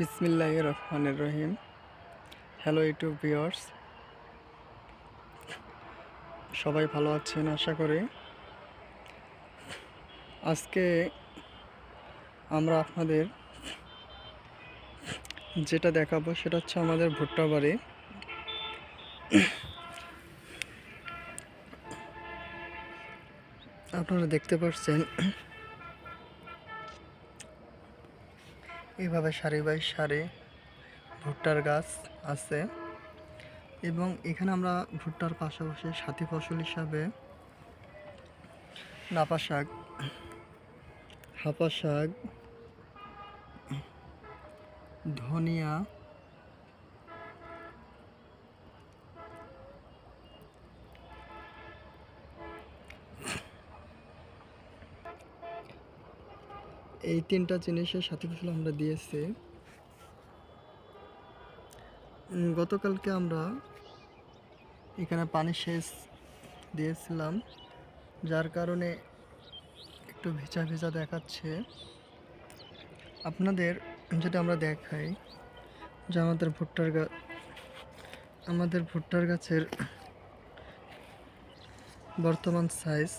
বিসমিল্লাহ রহমানের রহিম। Hello YouTube viewers সবাই ভালো আছেন, আশা করি। আজকে আমরা আপনাদের যেটা দেখাবো সেটা হচ্ছে আমাদের ভুট্টা বাড়ি। আপনারা দেখতে পাচ্ছেন এইভাবে সারি বাই সারি ভুট্টার গাছ আছে এবং এখানে আমরা ভুট্টার পাশাপাশি সাথী ফসল হিসাবে নাপা শাক, হাপা শাক, ধনিয়া এই তিনটা জিনিসের সাথে ফসল আমরা দিয়েছি। গতকালকে আমরা এখানে পানি সেচ দিয়েছিলাম, যার কারণে একটু ভেজা ভেজা দেখাচ্ছে। আপনাদের যেটা আমরা দেখাই যে আমাদের ভুট্টার গাছ আমাদের ভুট্টার গাছের বর্তমান সাইজ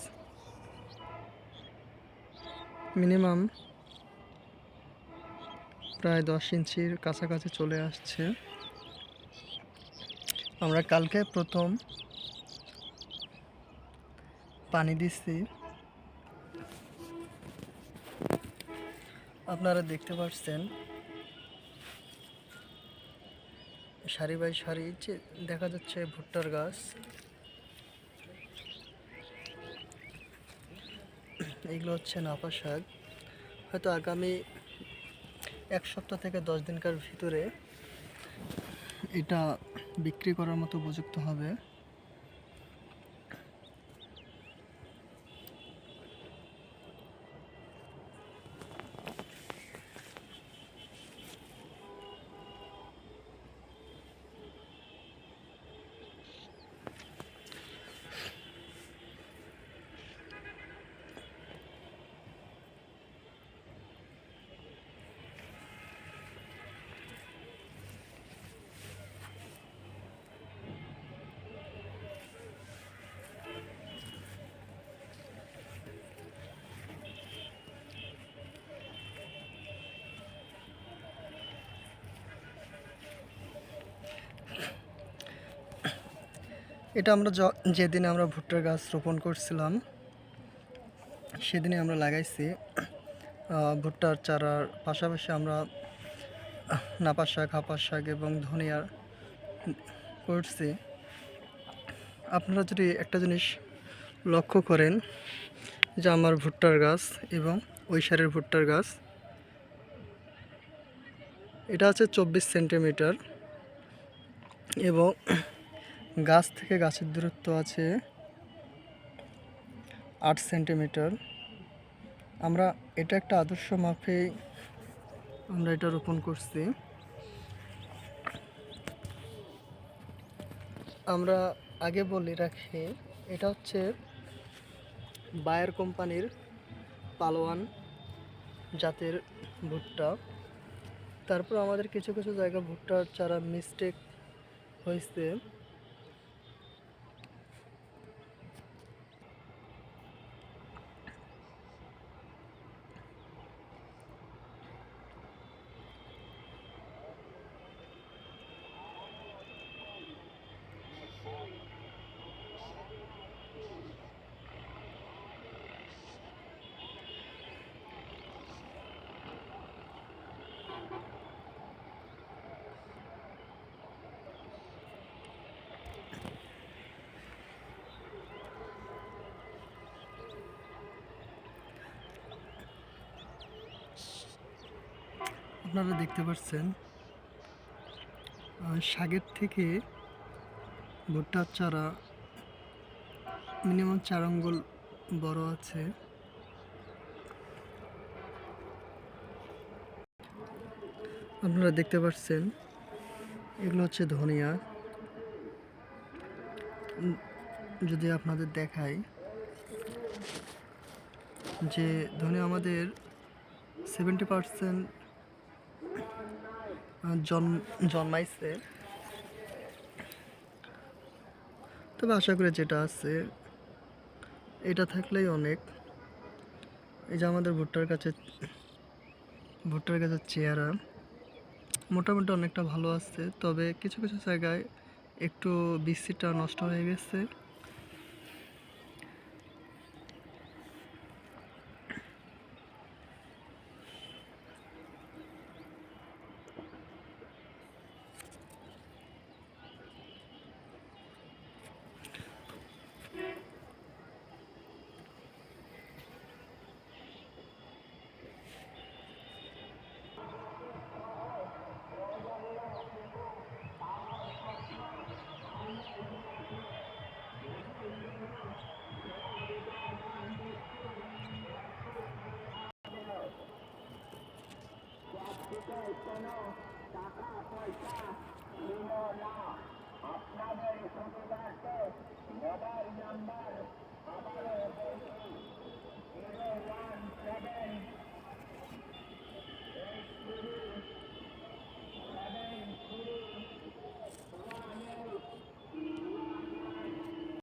মিনিমাম প্রায় দশ ইঞ্চির কাছাকাছি চলে আসছে। আমরা কালকে প্রথম পানি দিচ্ছি। আপনারা দেখতে পাচ্ছেন, সারি বাই সারি যে দেখা যাচ্ছে ভুট্টার গাছ। এগুলো হচ্ছে নাপা শাক। হয়তো আগামী এক সপ্তাহ থেকে দশ দিনকার ভিতরে এটা বিক্রি করার মতো উপযুক্ত হবে। এটা আমরা যেদিনে আমরা ভুট্টার গাছ রোপণ করছিলাম, সেদিনে আমরা লাগাইছি ভুট্টার চারার পাশাপাশি আমরা নাপা শাক হাপা শাক এবং ধনিয়ার করছি। আপনারা যদি একটা জিনিস লক্ষ্য করেন, যে আমার ভুট্টার গাছ এবং ওই সারের ভুট্টার গাছ, এটা আছে চব্বিশ সেন্টিমিটার এবং গাছ থেকে গাছের দূরত্ব আছে আট সেন্টিমিটার। আমরা এটা একটা আদর্শ মাপে আমরা এটা রোপণ করছি। আমরা আগে বলে রাখি, এটা হচ্ছে বায়ার কোম্পানির পালোয়ান জাতের ভুট্টা। তারপর আমাদের কিছু কিছু জায়গা ভুট্টার চারা মিস্টেক হয়েছে। আপনারা দেখতে পাচ্ছেন শাকের থেকে ভুট্টার চারা, মিনিমাম চার আঙ্গুল বড় আছে। আপনারা দেখতে পাচ্ছেন, এগুলো হচ্ছে ধনিয়া। যদি আপনাদের দেখাই যে ধনিয়া আমাদের সেভেন্টি পার্সেন্ট জন্মাইছে। তবে আশা করি যেটা আছে, এটা থাকলেই অনেক। এই যে আমাদের ভুট্টার কাছে ভুট্টার কাছে চেহারা, মোটামুটি অনেকটা ভালো আছে। তবে কিছু কিছু জায়গায় একটু বৃষ্টিটা নষ্ট হয়ে গেছে। দিকে কোনো টাকা পয়সা নিল না আপনাদের সুবিধার্থে মোবাইল নাম্বার আবারও